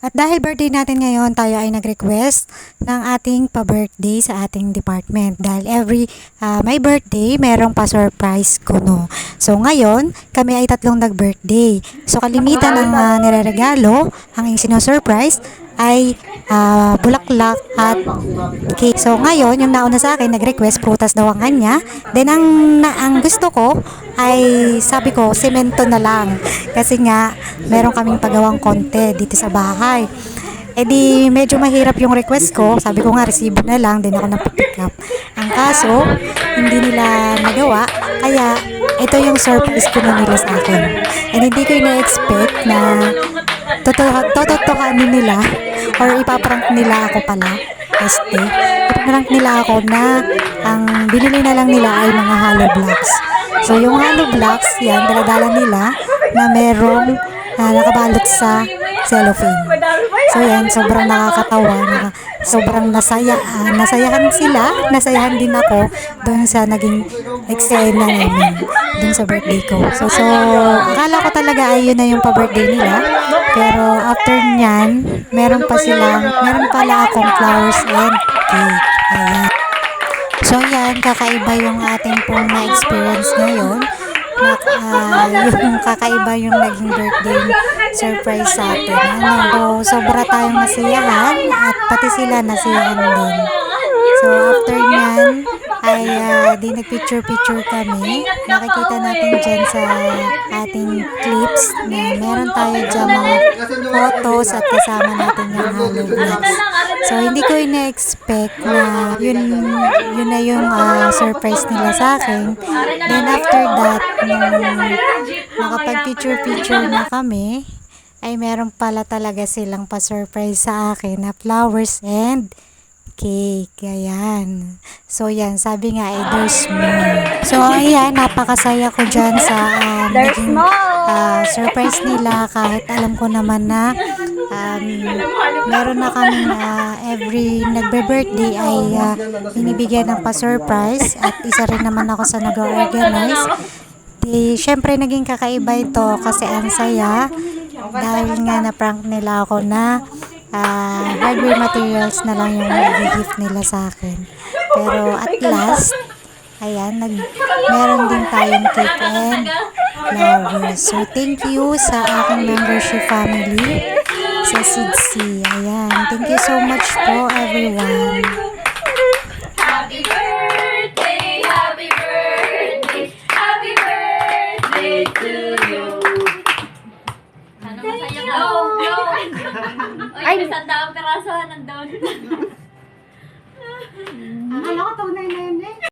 At dahil birthday natin ngayon, tayo ay nag-request ng ating pa-birthday sa ating department. Dahil every ah, may birthday, merong pa-surprise kuno. So ngayon, kami ay tatlong nag-birthday. So kalimitan ng uh, nireregalo, ang sino-surprise ay ah, bulaklak at cake. So ngayon, yung nauna sa akin, nag-request prutas daw ang kanya. Then ang, na, ang gusto ko ay sabi ko, semento na lang. Kasi nga, meron kaming pagawang konti dito sa bahay. Eh di, medyo mahirap yung request ko. Sabi ko nga, resibo na lang. Din ako napipick up. Ang kaso, hindi nila nagawa. Kaya, ito yung surprise ko na nila sa akin. And hindi ko na-expect na totoo- tototohanin nila or ipaprank nila ako pala. Este, ipaprank nila ako na ang binili na lang nila ay mga hollow blocks. So, yung hollow blocks, yan, daladala nila na merong ah, nakabalot sa cellophane. So yan, sobrang nakakatawa. Na, sobrang nasaya, ah, nasayahan sila, nasayahan din ako doon sa naging eksena namin doon sa birthday ko. So, so akala ko talaga ay yun na yung pa-birthday nila. Pero after nyan, meron pa silang, meron pala akong flowers and cake. Ayan. So yan, kakaiba yung ating pong na-experience ngayon. Na, ah, yung kakaiba yung naging birthday surprise sa atin. Ano, so, sobra tayong nasiyahan at pati sila nasiyahan din. So after nyan, ay ah, di nag-picture-picture kami. Nakikita natin dyan sa ating clips na meron tayo dyan mga photos at kasama natin yung vlogs. So hindi ko ina-expect na yun, yun na yung ah, surprise nila sa akin. Then after that, nung nakapag-picture-picture na kami, ay meron pala talaga silang pa-surprise sa akin na flowers and cake. Ayan. So, yan. Sabi nga, eh, there's more. So, ayan. Napakasaya ko dyan sa um, naging ah, surprise nila kahit alam ko naman na um, meron na kami every nagbe-birthday ay ah, binibigyan ng pa-surprise at isa rin naman ako sa nag-organize. Di, syempre naging kakaiba ito kasi ang saya dahil nga na-prank nila ako na ah, hardware materials na lang yung gift nila sa akin. Pero at last, ayan, nag, meron din tayong cake and flowers. So, thank you sa aking membership family sa SIDSI. Ayan, thank you so much po everyone. Happy birthday, happy birthday, happy birthday to you. Sana masaya ka. Ay, isang daang peraso nandun. Akala ko tunay na yun eh.